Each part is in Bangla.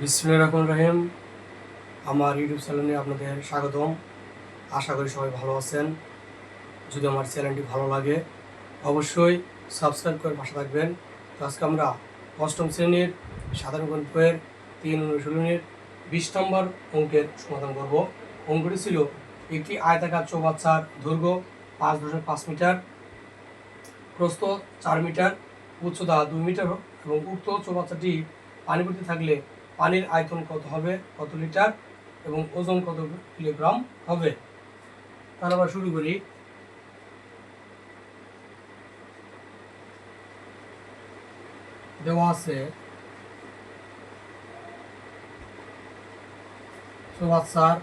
বিসমুল্লাহ রহমান রহিম। আমার ইউটিউব চ্যানেলে আপনাদের স্বাগতম। আশা করি সবাই ভালো আছেন। যদি আমার চ্যানেলটি ভালো লাগে, অবশ্যই সাবস্ক্রাইব করে পাশে থাকবেন। তো আজকে আমরা অষ্টম শ্রেণির সাধারণ গণিতের তিন অনুশীলনীর বিশ নম্বর অঙ্কের সমাধান করব। অঙ্কটি ছিল একটি আয়তাকার চৌবাচ্চার দৈর্ঘ্য পাঁচ দশমিক পাঁচ মিটার, প্রস্থ চার মিটার, উচ্চতা দুই মিটার এবং উক্ত চৌবাচ্চাটি পানি ভর্তি থাকলে পানির আয়তন কত হবে? কত লিটার? এবং ওজন কত কিলোগ্রাম হবে? তাহলে আমরা শুরু করি। দেওয়া আছে। চৌবাচ্চার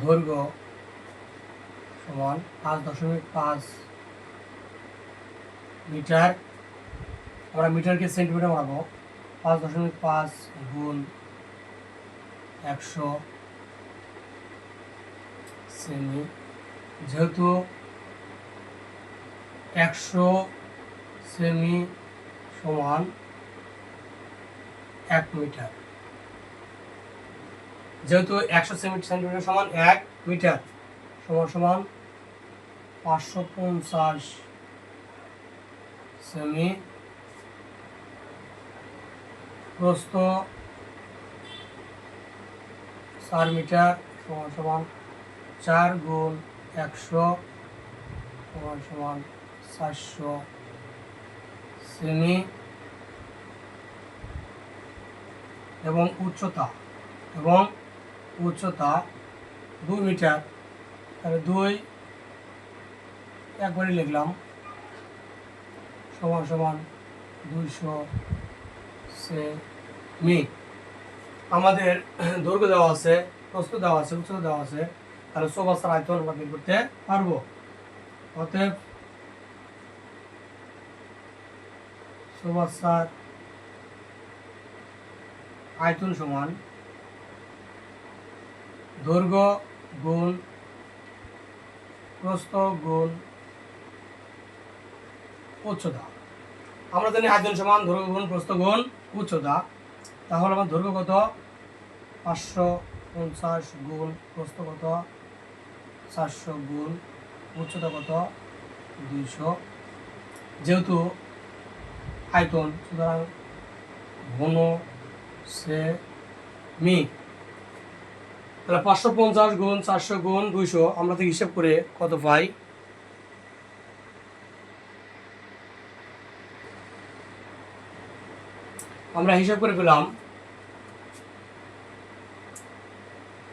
দৈর্ঘ্য সমান পাঁচ দশমিক পাঁচ মিটার আমরা মিটারকে সেন্টিমিটার মারবো পাঁচ দশমিক পাঁচ গুণ একশো সেমি। যেহেতু একশো সেমি সমান এক মিটার। যেহেতু একশো সেমি সেন্টিমিটার সমান এক মিটার, সমান সমান পাঁচশো পঞ্চাশ সেমি। প্রস্থ, চার মিটার সমান সমান চার গুণ একশো সমান সমান চারশো সেমি এবং উচ্চতা এবং উচ্চতা দুই মিটার। তাহলে দুই একবারই লিখলাম, সমান সমান দুইশো সেমি আমাদের দৈর্ঘ্য দেওয়া আছে প্রস্থ দেওয়া আছে উচ্চতা দেওয়া আছে, তাহলে চৌবাস্তার আয়তন আমরা বের করতে পারব। অতএব চৌবাস্তার আয়তন সমান দৈর্ঘ্য গুণ প্রস্থ গুণ উচ্চতা। আমরা জানি আয়তন সমান দৈর্ঘ্য গুণ, প্রস্থ গুণ, উচ্চতা। তাহলে আমার দৈর্ঘ্য কত? পাঁচশো পঞ্চাশ গুণ, প্রস্থ কত? চারশো গুণ, উচ্চতা কত? দুইশো। যেহেতু আয়তন, সুতরাং ঘন সে মি। তাহলে পাঁচশো পঞ্চাশ গুণ, চারশো গুণ, দুইশো, আমরা তো হিসেব করে কত পাই? আমরা হিসাব করে পেলাম।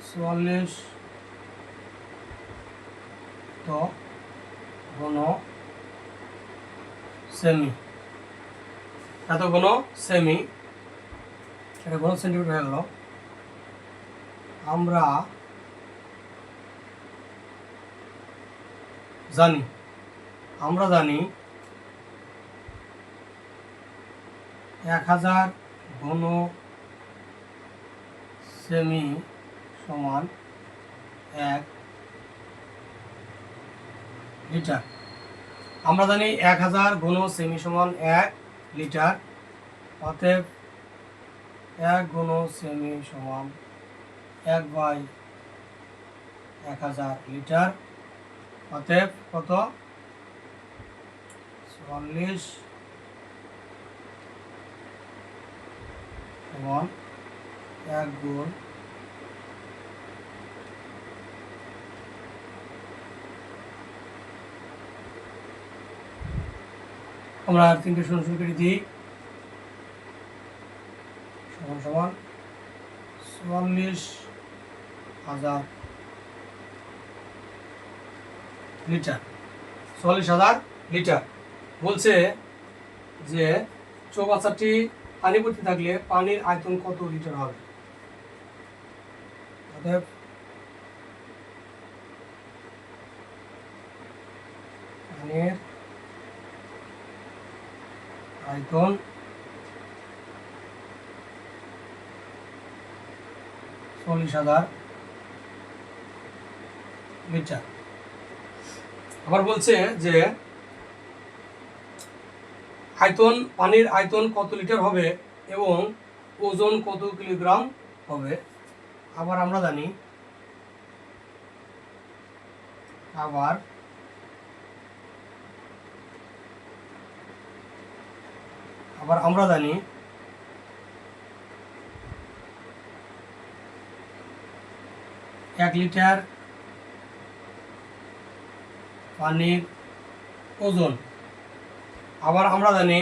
চুয়াল্লিশ তো ঘন সেমি এত ঘন সেমি এটা ঘন সেন্টিমিটার হয়ে গেল। আমরা জানি আমরা জানি এক হাজার ঘন সেমি সমান এক লিটার। আমরা জানি এক হাজার ঘন সেমি সমান এক লিটার, অতএব এক ঘন সেমি সমান এক বাই এক হাজার লিটার, অতএব কত? চুয়াল্লিশ সমান এক গুণ আমরা আর তিনটে শূন্য শুরু করে দিই সমান সমান চুয়াল্লিশ হাজার লিটার। চুয়াল্লিশ হাজার লিটার। বলছে যে চৌবাচ্চাটি পানি ভর্তি থাকলে পানির আয়তন কত লিটার হবে? অতএব পানির আয়তন চল্লিশ হাজার লিটার আবার বলছে যে আয়তন, পানির আয়তন কত লিটার হবে এবং ওজন কত কিলোগ্রাম হবে? আবার আমরা জানি। আবার আবার আমরা জানি এক লিটার পানির ওজন আবার আমরা জানি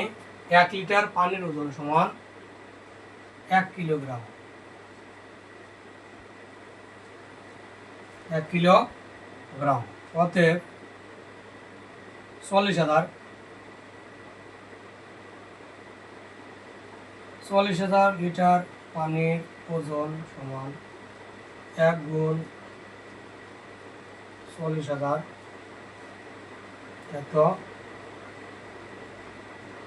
এক লিটার পানির ওজন সমান এক কিলোগ্রাম। এক কিলোগ্রাম। অতএব চল্লিশ হাজার। চল্লিশ হাজার লিটার পানির ওজন সমান এক গুণ চল্লিশ হাজার। এত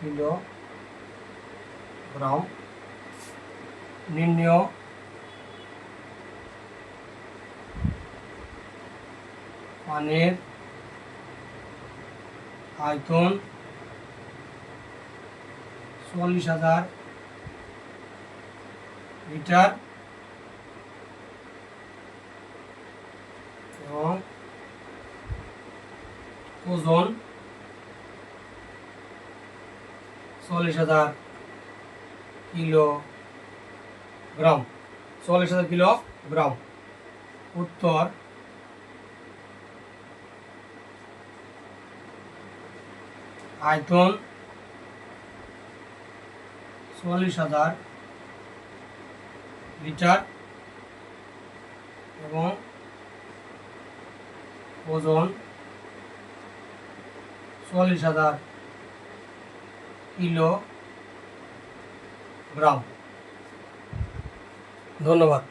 কিলোগ্রাম নির্ণয় পানির আয়তন চল্লিশ হাজার লিটার এবং ওজন চল্লিশ হাজার কিলোগ্রাম চল্লিশ হাজার কিলোগ্রাম উত্তর। আয়তন চল্লিশ হাজার লিটার এবং ওজন চল্লিশ হাজার কিলোগ্রাম ধন্যবাদ।